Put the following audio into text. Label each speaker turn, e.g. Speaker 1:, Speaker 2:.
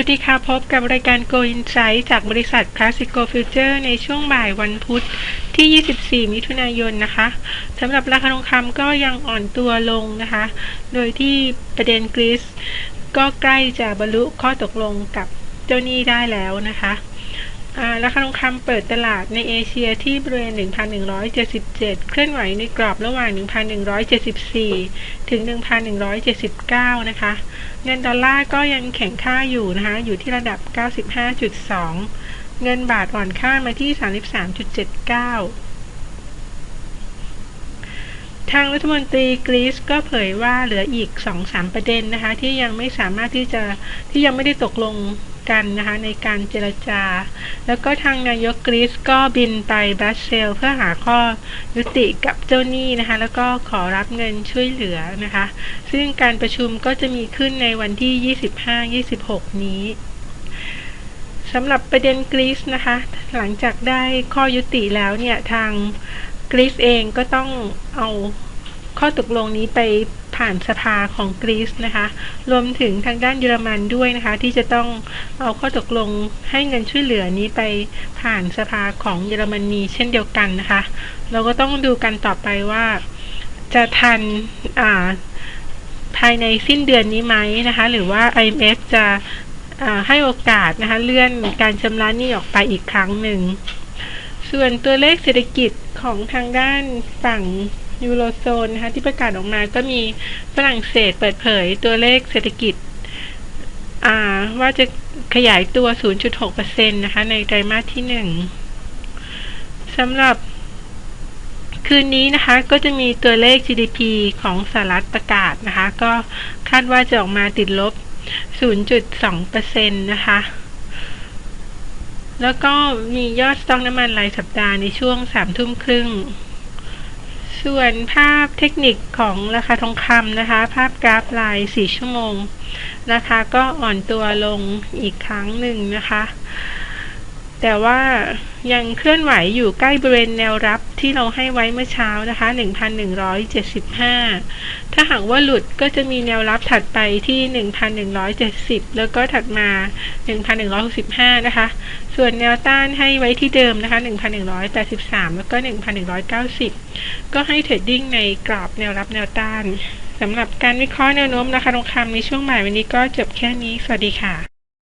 Speaker 1: วัสดีค่ะ พบกับรายการ Go Insight จากบริษัท Classico Future ในช่วงบ่ายวันพุธที่ 24 มิถุนายนนะคะสำหรับราคาทองคำก็ยังอ่อนตัวลงนะคะ โดยที่ประเด็นกรีซก็ใกล้จะบรรลุข้อตกลงกับเจ้าหนี้ได้แล้วนะคะ ราคาทองคำเปิดตลาดในเอเชียที่บริเวณ 1,177 เคลื่อนไหวในกรอบระหว่าง 1,174 ถึง 1,179 นะคะ เงินดอลลาร์ก็ยังแข็งค่าอยู่นะคะ อยู่ที่ระดับ 95.2 เงินบาทอ่อนค่ามาที่ 33.79 ทางรัฐมนตรีกรีซก็เผยว่าเหลืออีก 2-3 ประเด็นนะคะ ที่ยังไม่สามารถที่จะที่ยังไม่ได้ตกลงกันนะคะในการเจรจา แล้วก็ทางนายกกรีซก็บินไปบรัสเซลเพื่อหาข้อยุติกับเจ้าหนี้นะคะ แล้วก็ขอรับเงินช่วยเหลือนะคะ ซึ่งการประชุมก็จะมีขึ้นในวันที่ 25-26 นี้สำหรับประเด็นกรีซนะคะ หลังจากได้ข้อยุติแล้วเนี่ยทาง กรีซเองก็ต้องเอาข้อตกลงนี้ไปผ่านสภาของกรีซนะคะ รวมถึงทางด้านเยอรมันด้วยนะคะ ที่จะต้องเอาข้อตกลงให้เงินช่วยเหลือนี้ไปผ่านสภาของเยอรมนีเช่นเดียวกันนะคะ เราก็ต้องดูกันต่อไปว่าจะทันาภายในสิ้นเดือนนี้ไหมนะคะ หรือว่า IMF จะให้โอกาสนะคะเลื่อนการชำระหนี้ออกไปอีกครั้งหนึ่ง ส่วนตัวเลขเศรษฐกิจของทางด้านฝั่งยูโรโซนนะคะที่ประกาศออกมาก็มีฝรั่งเศสเปิดเผยตัวเลขเศรษฐกิจว่าจะขยายตัว 0.6%นะคะ ในไตรมาสที่ 1สำหรับคืนนี้นะคะ ก็จะมีตัวเลข GDP ของสหรัฐประกาศนะคะ ก็คาดว่าจะออกมาติดลบ 0.2%นะคะ แล้วก็มียอดสต็อกน้ำมันรายสัปดาห์ในช่วงสามทุ่มครึ่ง ส่วนภาพเทคนิคของราคาทองคำนะคะ ภาพกราฟรายสี่ชั่วโมงนะคะก็อ่อนตัวลงอีกครั้งหนึ่งนะคะ แต่ว่ายังเคลื่อนไหวอยู่ใกล้บริเวณแนวรับที่เราให้ไว้เมื่อเช้านะคะ 1,175 ถ้าหากว่าหลุดก็จะมีแนวรับถัดไปที่ 1,170 แล้วก็ถัดมา 1,165 นะคะ ส่วนแนวต้านให้ไว้ที่เดิมนะคะ 1,183 แล้วก็ 1,190 ก็ให้เทรดดิ้งในกรอบแนวรับแนวต้านสำหรับการวิเคราะห์แนวโน้มราคาทองคำในช่วงบ่ายวันนี้ก็จบแค่นี้ สวัสดีค่ะ